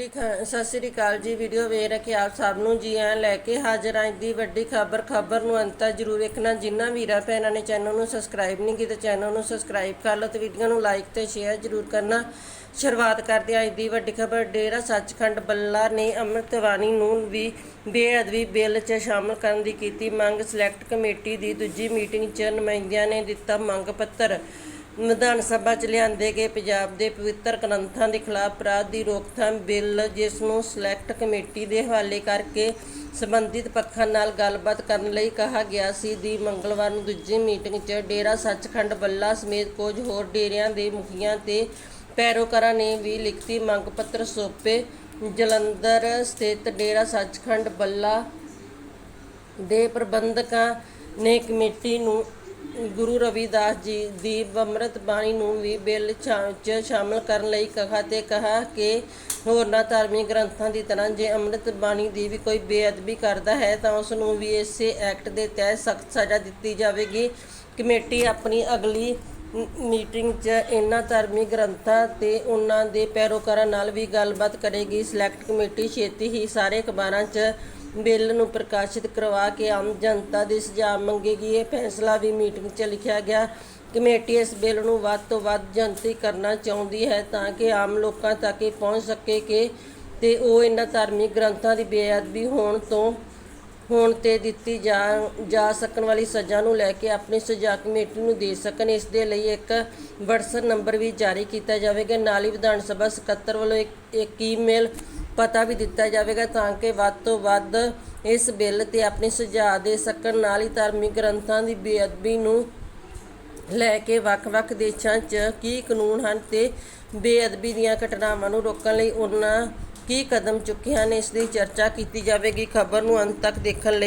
ਸਤਿ ਸ੍ਰੀ ਅਕਾਲ ਜੀ। ਵੀਡੀਓ ਵੇਖ ਰਹੇ ਆਪ ਸਭ ਨੂੰ ਜੀ ਆਇਆਂ ਲੈ ਕੇ ਹਾਜ਼ਰ ਆਂ ਦੀ ਵੱਡੀ ਖਬਰ ਖਬਰ ਨੂੰ ਅੰਤ ਤੱਕ ਜਰੂਰ ਵੇਖਣਾ। ਜਿਨ੍ਹਾਂ ਵੀਰਾਂ ਭੈਣਾਂ ਨੇ ਚੈਨਲ ਨੂੰ ਸਬਸਕ੍ਰਾਈਬ ਨਹੀਂ ਕੀਤਾ, ਚੈਨਲ ਨੂੰ ਸਬਸਕ੍ਰਾਈਬ ਕਰ ਲਓ ਤੇ ਵੀਡੀਓ ਨੂੰ ਲਾਈਕ ਤੇ ਸ਼ੇਅਰ ਜਰੂਰ ਕਰਨਾ। ਸ਼ੁਰੂਆਤ ਕਰਦੇ ਹਾਂ। ਅੱਜ ਦੀ ਵੱਡੀ ਖਬਰ, ਡੇਰਾ ਸੱਚਖੰਡ ਬੱਲਾ ਨੇ ਅੰਮ੍ਰਿਤਵਾਣੀ ਨੂੰ ਵੀ ਬੇਅਦਬੀ ਬਿੱਲ 'ਚ ਸ਼ਾਮਲ ਕਰਨ ਦੀ ਕੀਤੀ ਮੰਗ। ਸਿਲੈਕਟ ਕਮੇਟੀ ਦੀ ਦੂਜੀ ਮੀਟਿੰਗ 'ਚ ਨੁਮਾਇੰਦਿਆਂ ਨੇ ਦਿੱਤਾ ਮੰਗ ਪੱਤਰ। ਵਿਧਾਨ ਸਭਾ ਚ ਲਿਆਂਦੇ ਗਏ ਪੰਜਾਬ ਦੇ ਪਵਿੱਤਰ ਗ੍ਰੰਥਾਂ ਦੇ ਖਿਲਾਫ ਅਪਰਾਧ ਦੀ ਰੋਕਥਾਮ ਬਿੱਲ, ਜਿਸ ਨੂੰ ਸਿਲੈਕਟ ਕਮੇਟੀ ਦੇ ਹਵਾਲੇ ਕਰਕੇ ਸੰਬੰਧਿਤ ਪੱਖਾਂ ਨਾਲ ਗੱਲਬਾਤ ਕਰਨ ਲਈ ਕਿਹਾ ਗਿਆ ਸੀ। ਦੀ ਮੰਗਲਵਾਰ ਨੂੰ ਦੂਜੀ ਮੀਟਿੰਗ 'ਚ ਡੇਰਾ ਸੱਚਖੰਡ ਬੱਲਾ ਸਮੇਤ ਕੁਝ ਹੋਰ ਡੇਰਿਆਂ ਦੇ ਮੁਖੀਆਂ ਤੇ ਪੈਰੋਕਾਰਾਂ ਨੇ ਵੀ ਲਿਖਤੀ ਮੰਗ ਪੱਤਰ ਸੌਂਪੇ। ਜਲੰਧਰ ਸਥਿਤ ਡੇਰਾ ਸੱਚਖੰਡ ਬੱਲਾ ਦੇ ਪ੍ਰਬੰਧਕਾਂ ਨੇ ਕਮੇਟੀ ਨੂੰ ਗੁਰੂ ਰਵਿਦਾਸ ਜੀ ਦੀ ਅੰਮ੍ਰਿਤ ਬਾਣੀ ਨੂੰ ਵੀ ਬਿੱਲ ਛਾ- 'ਚ ਸ਼ਾਮਲ ਕਰਨ ਲਈ ਕਿਹਾ ਤੇ ਕਿਹਾ ਕਿ ਹੋਰਨਾਂ ਧਾਰਮਿਕ ਗ੍ਰੰਥਾਂ ਦੀ ਤਰ੍ਹਾਂ ਜੇ ਅੰਮ੍ਰਿਤ ਬਾਣੀ ਦੀ ਵੀ ਕੋਈ ਬੇਅਦਬੀ ਕਰਦਾ ਹੈ ਤਾਂ ਉਸ ਨੂੰ ਵੀ ਇਸੇ ਐਕਟ ਦੇ ਤਹਿਤ ਸਖਤ ਸਜ਼ਾ ਦਿੱਤੀ ਜਾਵੇਗੀ। ਕਮੇਟੀ ਆਪਣੀ ਅਗਲੀ ਮੀਟਿੰਗ 'ਚ ਇਹਨਾਂ ਧਾਰਮਿਕ ਗ੍ਰੰਥਾਂ ਤੇ ਉਹਨਾਂ ਦੇ ਪੈਰੋਕਾਰਾਂ ਨਾਲ ਵੀ ਗੱਲਬਾਤ ਕਰੇਗੀ। ਸਿਲੈਕਟ ਕਮੇਟੀ ਛੇਤੀ ਹੀ ਸਾਰੇ ਅਖਬਾਰਾਂ 'ਚ ਬਿੱਲ ਨੂੰ ਪ੍ਰਕਾਸ਼ਿਤ ਕਰਵਾ ਕੇ ਆਮ ਜਨਤਾ ਦੀ ਸੁਝਾਅ ਮੰਗੇਗੀ। ਇਹ ਫੈਸਲਾ ਵੀ ਮੀਟਿੰਗ 'ਚ ਲਿਖਿਆ ਗਿਆ। ਕਮੇਟੀ ਇਸ ਬਿੱਲ ਨੂੰ ਵੱਧ ਤੋਂ ਵੱਧ ਜਨਤਕ ਕਰਨਾ ਚਾਹੁੰਦੀ ਹੈ ਤਾਂ ਕਿ ਆਮ ਲੋਕਾਂ ਤੱਕ ਇਹ ਪਹੁੰਚ ਸਕੇ ਕਿ ਤੇ ਉਹ ਇਹਨਾਂ ਧਾਰਮਿਕ ਗ੍ਰੰਥਾਂ ਦੀ ਬੇਅਦਬੀ ਹੋਣ ਤੋਂ, ਹੋਣ ਤੇ ਦਿੱਤੀ ਜਾ ਜਾ ਸਕਣ ਵਾਲੀ ਸਜ਼ਾ ਨੂੰ ਲੈ ਕੇ ਆਪਣੀ ਸੁਝਾਅ ਕਮੇਟੀ ਨੂੰ ਦੇ ਸਕਣ। ਇਸ ਦੇ ਲਈ ਇੱਕ WhatsApp ਨੰਬਰ ਵੀ ਜਾਰੀ ਕੀਤਾ ਜਾਵੇਗਾ। ਨਾਲ ਹੀ ਵਿਧਾਨ ਸਭਾ ਸਕੱਤਰ ਵੱਲੋਂ ਇੱਕ ਇੱਕ ਈਮੇਲ ਪਤਾ ਵੀ ਦਿੱਤਾ ਜਾਵੇਗਾ ਤਾਂ ਕਿ ਵੱਧ ਤੋਂ ਵੱਧ ਇਸ ਬਿੱਲ ਤੇ ਆਪਣੇ ਸੁਝਾਅ ਦੇ ਸਕਣ ਨਾਲ ਹੀ ਧਾਰਮਿਕ ਗ੍ਰੰਥਾਂ ਦੀ ਬੇਅਦਬੀ ਨੂੰ ਲੈ ਕੇ ਵੱਖ-ਵੱਖ ਦੇਸ਼ਾਂ 'ਚ ਕੀ ਕਾਨੂੰਨ ਹਨ ਤੇ ਬੇਅਦਬੀ ਦੀਆਂ ਘਟਨਾਵਾਂ ਨੂੰ ਰੋਕਣ ਲਈ ਉਹਨਾਂ ਕੀ ਕਦਮ ਚੁੱਕੇ ਹਨ ਇਸ ਦੀ ਚਰਚਾ ਕੀਤੀ ਜਾਵੇਗੀ। ਖਬਰ ਨੂੰ ਅੰਤ ਤੱਕ ਦੇਖਣ ਲਈ